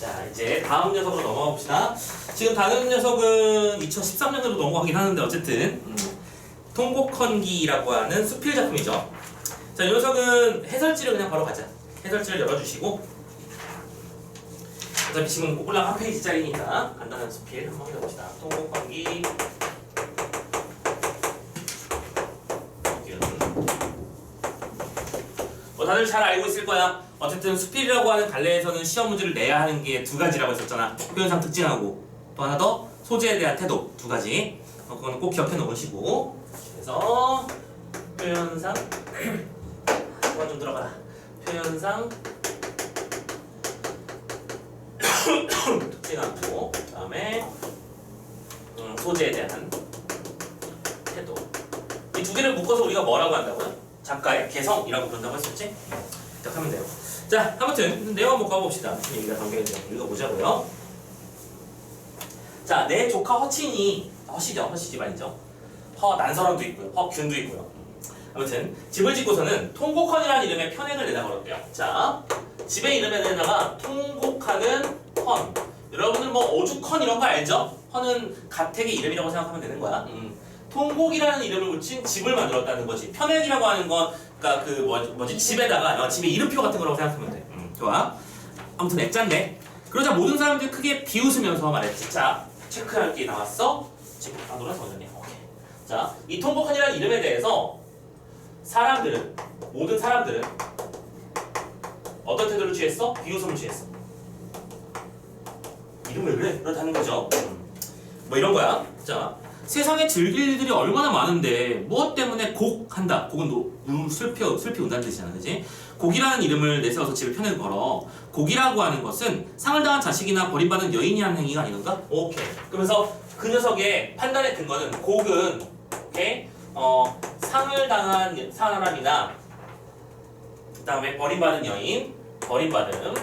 자, 이제 다음 녀석으로 넘어가 봅시다. 지금 다른 녀석은 2013년으로 넘어가긴 하는데 어쨌든 음, 통곡헌기라고 하는 수필 작품이죠. 자, 이 녀석은 해설지를 그냥 바로 가자. 해설지를 열어주시고 어차피 지금 올라 한 페이지짜리니까 간단한 수필 한번 해봅시다. 통곡헌기 뭐 다들 잘 알고 있을 거야. 어쨌든 수필이라고 하는 갈래에서는 시험 문제를 내야 하는 게 두 가지라고 했었잖아. 표현상 특징하고 또 하나 더 소재에 대한 태도 두 가지. 어, 그거는 꼭 기억해 놓으시고. 그래서 표현상 그만 좀 들어가라. 표현상 특징하고 그다음에 음, 소재에 대한 태도. 이 두 개를 묶어서 우리가 뭐라고 한다고요? 작가의 개성이라고 부른다고 했었지? 딱 하면 돼요. 자, 아무튼 내용 한번 가봅시다. 얘기가 담겨 있는 읽어보자고요. 자, 내 조카 허친이 허시죠, 허시 집안이죠. 허 난설원도 있고요, 허균도 있고요. 아무튼 집을 짓고서는 통곡헌이라는 이름의 편행을 내다 걸었대요. 자, 집의 이름에다가 통곡하는 헌. 여러분들 뭐 오죽헌 이런 거 알죠? 헌은 가택의 이름이라고 생각하면 되는 거야. 음. 통곡이라는 이름을 붙인 집을 만들었다는 거지. 편행이라고 하는 건, 그니까 그 뭐, 뭐지 집에다가 어, 집의 이름표 같은 거라고 생각하면 돼. 음, 좋아. 아무튼 액자인데. 그러자 모든 사람들이 크게 비웃으면서 말했지. 자, 체크할 게 나왔어. 체크. 아 노란색 먼저냐? 오케이. 자, 이 통곡헌이라는 이름에 대해서 사람들은 모든 사람들은 어떤 태도를 취했어? 비웃음을 취했어. 이름 왜 그래? 그렇다는 거죠. 음. 뭐 이런 거야. 자, 세상에 즐길 일들이 얼마나 많은데 무엇 때문에 곡 한다. 곡은 노, 우, 슬피, 슬피 운다는 뜻이잖아, 그지? 곡이라는 이름을 내세워서 집에 편을 걸어. 곡이라고 하는 것은 상을 당한 자식이나 버림받은 여인이 하는 행위가 아닌가? 오케이. 그러면서 그 녀석의 판단의 근거는 곡은 오케이? 어, 상을 당한 사람이나 그 다음에 버림받은 여인, 버림받음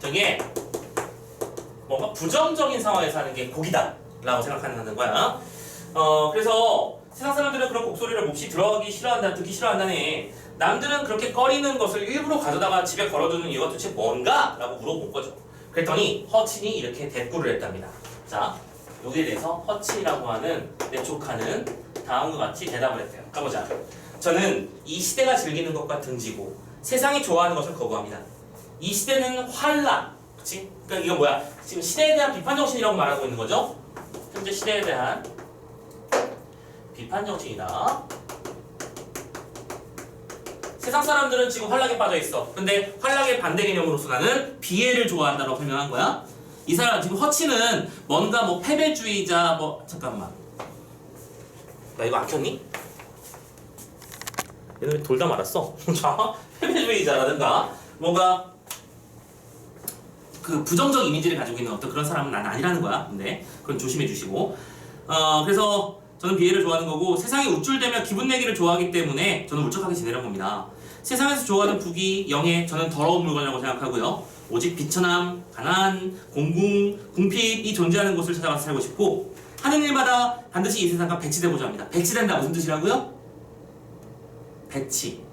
등의 뭔가 부정적인 상황에서 하는 게 곡이다 라고 생각하는 거야 어 그래서 세상 사람들은 그런 곡소리를 몹시 들어가기 싫어한다 듣기 싫어한다네 남들은 그렇게 꺼리는 것을 일부러 가져다가 집에 걸어두는 이유가 도대체 뭔가? 라고 물어본 거죠 그랬더니 허친이 이렇게 대꾸를 했답니다 자 여기에 대해서 허친이라고 하는 내 조카는 다음과 같이 대답을 했대요 가보자 저는 이 시대가 즐기는 것과 등지고 세상이 좋아하는 것을 거부합니다 이 시대는 환란 그치? 그러니까 이건 뭐야? 지금 시대에 대한 비판 정신이라고 말하고 있는 거죠? 현재 시대에 대한 비판 정신이다. 세상 사람들은 지금 환락에 빠져 있어. 근데 환락의 반대 개념으로서 나는 비애를 좋아한다고 설명한 거야. 이 사람 지금 허치는 뭔가 뭐 패배주의자 뭐 잠깐만. 나 이거 안 켰니? 얘는 왜 돌다 말았어? 자, 패배주의자라든가 뭔가 그 부정적 이미지를 가지고 있는 어떤 그런 사람은 난 아니라는 거야. 근데 그건 조심해 주시고. 어 그래서 저는 비애를 좋아하는 거고 세상이 우쭐대며 기분 내기를 좋아하기 때문에 저는 울적하게 지내려고 봅니다. 세상에서 좋아하는 부귀, 영예 저는 더러운 물건이라고 생각하고요. 오직 비천함, 가난, 공궁, 궁핍이 존재하는 곳을 찾아가서 살고 싶고 하는 일마다 반드시 이 세상과 배치되고자 합니다. 배치된다 무슨 뜻이라고요? 배치.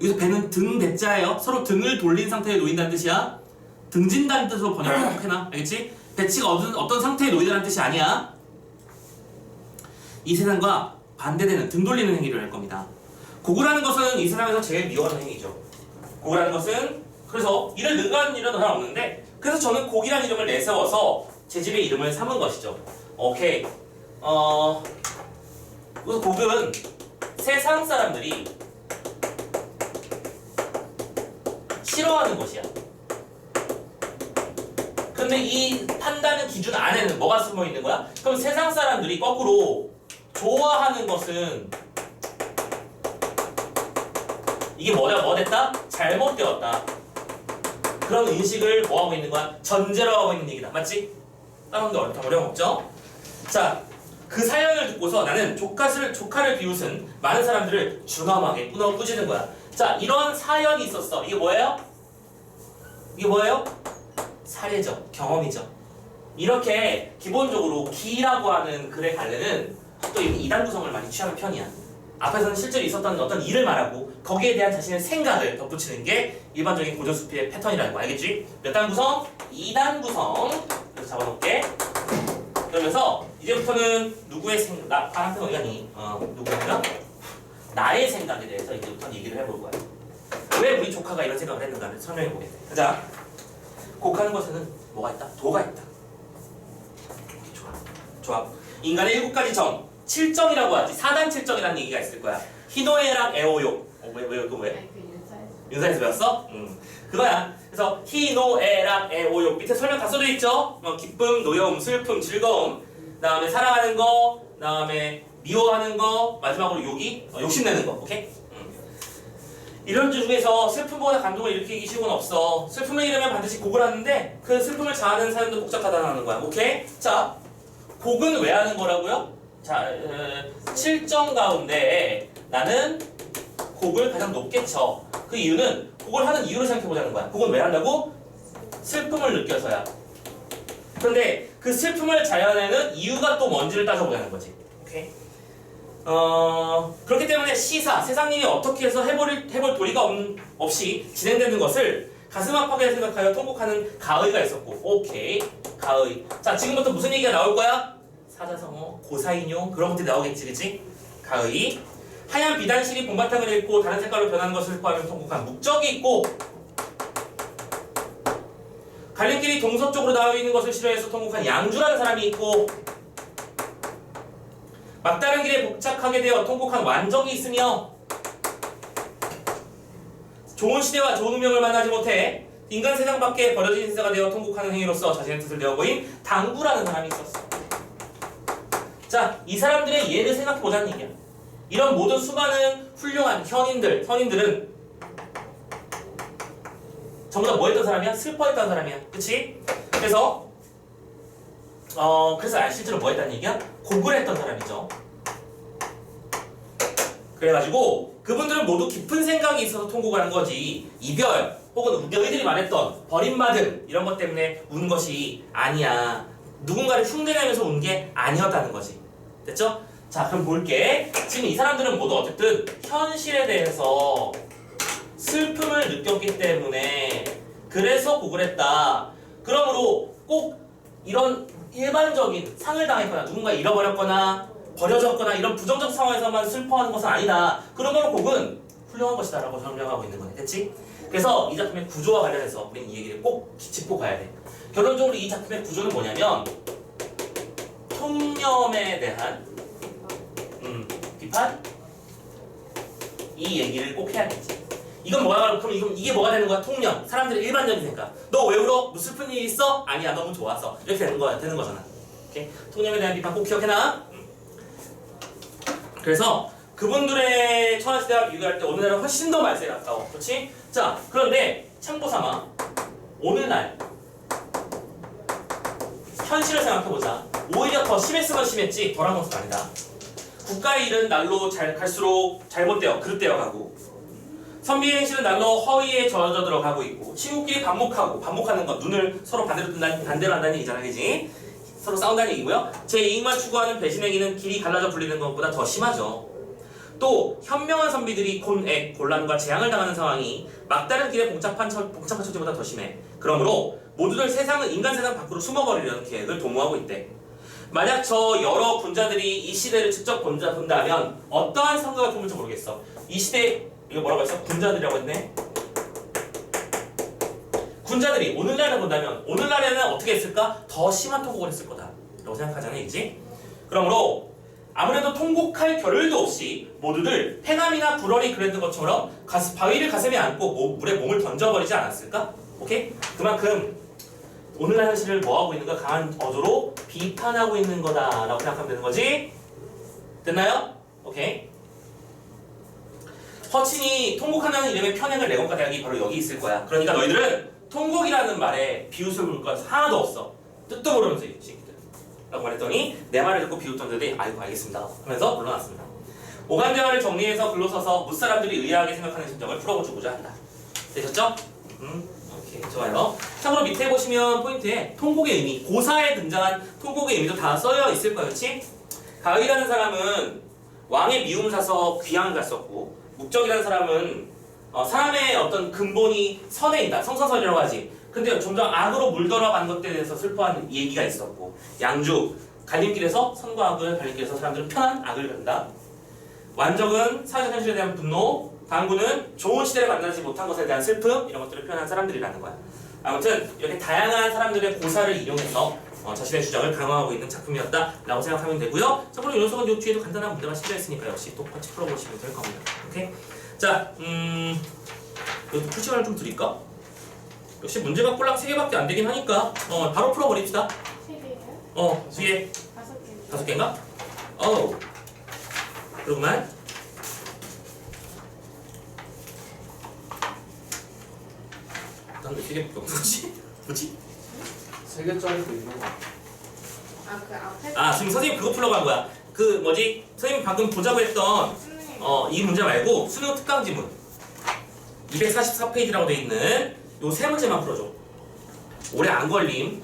여기서 배는 등 배자예요. 서로 등을 돌린 상태에 놓인다는 뜻이야. 등진다는 뜻으로 번역해놔. 알겠지? 배치가 어떤, 어떤 상태에 놓이다는 뜻이 아니야. 이 세상과 반대되는 등 돌리는 행위를 할 겁니다. 고구라는 것은 이 세상에서 제일 미워하는 행위죠. 고구라는 것은 그래서 이를 능가하는 일은 하나 없는데 그래서 저는 곡이라는 이름을 내세워서 제 집의 이름을 삼은 것이죠. 오케이. 어 그래서 곡은 세상 사람들이 싫어하는 것이야. 근데 이 판단의 기준 안에는 뭐가 숨어 있는 거야? 그럼 세상 사람들이 거꾸로 좋아하는 것은 이게 뭐야 뭐 됐다? 잘못되었다. 그런 인식을 뭐 하고 있는 거야? 전제로 하고 있는 얘기다. 맞지? 다른 데 어렵다 어려움 없죠? 자, 그 사연을 듣고서 나는 조카를 조카를 비웃은 많은 사람들을 중함하게 끊어 꾸짖는 거야. 자, 이런 사연이 있었어. 이게 뭐예요? 이게 뭐예요? 사례죠. 경험이죠. 이렇게 기본적으로 기라고 하는 글의 갈래는 또 이단 구성을 많이 취하는 편이야. 앞에서는 실제로 있었던 어떤 일을 말하고 거기에 대한 자신의 생각을 덧붙이는 게 일반적인 고전 수필의 패턴이라는 거 알겠지? 몇 단 구성? 2단 구성 잡아놓을게 그러면서 이제부터는 누구의 생각 나 파란색 갔니? 어 누구인가? 나의 생각에 대해서 이제부터 얘기를 해볼 거야 왜 우리 조카가 이런 생각을 했는가를 설명해 보겠네 자 곡하는 것에는 뭐가 있다? 도가 있다 좋아 좋아 인간의 일곱 가지 정 7정이라고 하지 4단 7정이라는 얘기가 있을 거야 히노에랑 에오욕 어, 왜, 왜, 이거 왜? 인사에서 배웠어? 응. 그거야. 그래서 희노애락 애오욕 밑에 설명 다 써져 있죠? 어, 기쁨, 노여움, 슬픔, 즐거움. 그다음에 사랑하는 거, 그다음에 미워하는 거, 마지막으로 욕이 어, 욕심내는 거. 오케이? 응. 이런 중에서 슬픔보다 감동을 일으키기 쉬운 건 없어. 슬픔을 이르면 반드시 곡을 하는데 그 슬픔을 자아내는 사연도 복잡하다는 거야. 오케이? 자, 곡은 왜 하는 거라고요? 자, 어, 7정 가운데 나는 곡을 가장 높게 쳐. 그 이유는 곡을 하는 이유를 생각해 보자는 거야. 곡은 왜 한다고? 슬픔을 느껴서야. 그런데 그 슬픔을 자아내는 이유가 또 뭔지를 따져보자는 거지. 오케이. 어 그렇기 때문에 시사 세상 일이 어떻게 해서 해볼 해볼 도리가 없, 없이 진행되는 것을 가슴 아프게 생각하여 통곡하는 가의가 있었고 오케이 가의 자 지금부터 무슨 얘기가 나올 거야 사자성어 고사인용 그런 것들이 나오겠지 그치 가의 하얀 비단실이 봄바탕을 읽고 다른 색깔로 변하는 것을 슬퍼하며 통곡한 목적이 있고 갈림길이 동서쪽으로 나와 있는 것을 싫어해서 통곡한 양주라는 사람이 있고 막다른 길에 복잡하게 되어 통곡한 완적이 있으며 좋은 시대와 좋은 운명을 만나지 못해 인간 세상 밖에 버려진 인사가 되어 통곡하는 행위로서 자신의 뜻을 내어 보인 당구라는 사람이 있었어. 자, 이 사람들의 예를 생각해 보자는 얘기야. 이런 모든 수많은 훌륭한 현인들, 현인들은 전부 다 뭐 했던 사람이야? 슬퍼했던 사람이야. 그치? 그래서 어 그래서 아, 실제로 뭐 했다는 얘기야? 곡을 했던 사람이죠. 그래가지고 그분들은 모두 깊은 생각이 있어서 통곡을 한 거지 이별 혹은 너희들이 말했던 버림받음 이런 것 때문에 운 것이 아니야 누군가를 흉내내면서 운 게 아니었다는 거지 됐죠? 자 그럼 볼게 지금 이 사람들은 모두 어쨌든 현실에 대해서 슬픔을 느꼈기 때문에 그래서 곡을 했다 그러므로 꼭 이런 일반적인 상을 당했거나 누군가 잃어버렸거나 버려졌거나 이런 부정적 상황에서만 슬퍼하는 것은 아니다. 그러므로 곡은 훌륭한 것이다 라고 설명하고 있는 거네. 됐지? 그래서 이 작품의 구조와 관련해서 우리는 이 얘기를 꼭 짚고 가야 돼. 결론적으로 이 작품의 구조는 뭐냐면 통념에 대한 음, 비판 이 얘기를 꼭 해야겠지. 이건 뭐야? 그럼 이건 이게 뭐가 되는 거야? 통념. 사람들의 일반적인 생각. 너왜 울어? 뭐 슬픈 일 있어? 아니야, 너무 좋아서. 이렇게 되는 거야, 되는 거잖아. 오케이? 통념에 대한 비판 꼭 기억해놔. 음. 그래서 그분들의 천하시대와 비교할 때 오늘날은 훨씬 더 말세에 가까워. 그렇지? 자, 그런데 참고 삼아 오늘날 현실을 생각해보자. 오히려 더 심했으면 심했지 덜한 것은 아니다. 국가의 일은 날로 잘 갈수록 잘못되어 그릇되어 가고 선비의 행실은 날로 허위에 젖어 들어가고 있고 친구끼리 반목하고 반목하는 것 눈을 서로 반대로 뜬다는 반대로 한다는 얘기잖아 그지. 서로 싸운다는 얘기고요. 제 이익만 추구하는 배신행위는 길이 갈라져 불리는 것보다 더 심하죠. 또 현명한 선비들이 곤액, 곤란과 재앙을 당하는 상황이 막다른 길에 복잡한, 처, 복잡한 처지보다 더 심해. 그러므로 모두들 세상은 인간 세상 밖으로 숨어버리려는 계획을 도모하고 있대 만약 저 여러 군자들이 이 시대를 직접 본다, 본다면 어떠한 성과가 품을지 모르겠어 이 시대 이거 뭐라고 했어? 군자들이라고 했네. 군자들이 오늘날을 본다면 오늘날에는 어떻게 했을까? 더 심한 통곡을 했을 거다 라고 생각하잖아요, 이지? 그러므로 아무래도 통곡할 겨를도 없이 모두들 폐감이나 불월이 그랬던 것처럼 가스, 바위를 가슴에 안고 모- 물에 몸을 던져버리지 않았을까? 오케이? 그만큼 오늘날 현실을 뭐하고 있는가 강한 어조로 비판하고 있는 거다라고 생각하면 되는 거지? 됐나요? 오케이? 허친이 통곡한다는 이름의 편향을 내건과 대학이 바로 여기 있을 거야. 그러니까 너희들은 통곡이라는 말에 비웃을 볼것 하나도 없어. 뜻도 모르면서 이 새끼들. 라고 말했더니 내 말을 듣고 비웃던 자들이 아이고 알겠습니다 하면서 물러났습니다. 오간 대화를 정리해서 글로 써서 무사람들이 의아하게 생각하는 심정을 풀어주고자 한다. 되셨죠? 음, 오케이 좋아요. 참고로 밑에 보시면 포인트에 통곡의 의미, 고사에 등장한 통곡의 의미도 다 써여 있을 거예요, 그렇지? 가의라는 사람은 왕의 미움을 사서 귀양을 갔었고 목적이라는 사람은 어, 사람의 어떤 근본이 선에 있다. 성선설이라고 하지. 근데 점점 악으로 물들어간 것들에 대해서 슬퍼하는 얘기가 있었고 양주 갈림길에서 선과 악을 갈림길에서 사람들은 편한 악을 간다. 완적은 사회적 현실에 대한 분노, 당구는 좋은 시대를 만나지 못한 것에 대한 슬픔 이런 것들을 표현한 사람들이라는 거야. 아무튼 이렇게 다양한 사람들의 고사를 이용해서 어, 자신의 주장을 강화하고 있는 작품이었다라고 생각하면 되고요. 이 녀석은 이 뒤에도 간단한 문제가 실려 있으니까 역시 똑같이 풀어보시면 될 겁니다. 오케이? 자, 음, 이것도 풀 시간을 좀 드릴까? 역시 문제가 꼴랑 3개밖에 안 되긴 하니까 어, 바로 풀어버립시다. 세 개요? 어, 뒤에 다섯 개. 다섯 개인가? 어우. 그러구만. 난왜 세 개밖에 없는 거지? 뭐지? 세 개짜리도 있는 거. 아그 앞에. 아, 지금 선생님 그거 풀러고 한 거야. 그 뭐지? 선생님 방금 보자고 했던 선생님. 어, 이 문제 말고 수능 특강 지문 244페이지라고 돼 있는 요 세 문제만 풀어줘. 오래 안 걸림.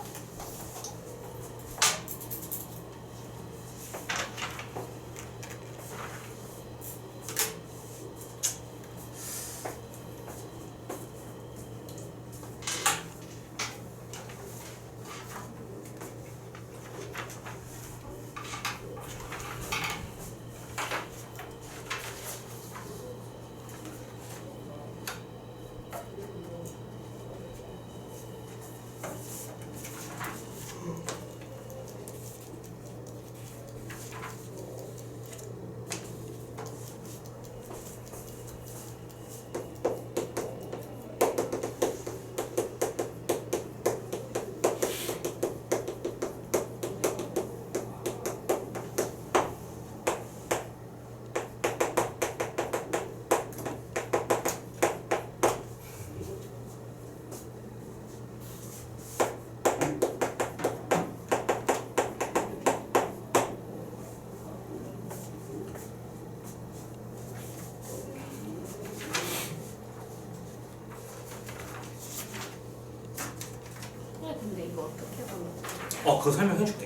네, 근데 이거 어떻게 하는 어, 그거 설명해 줄게.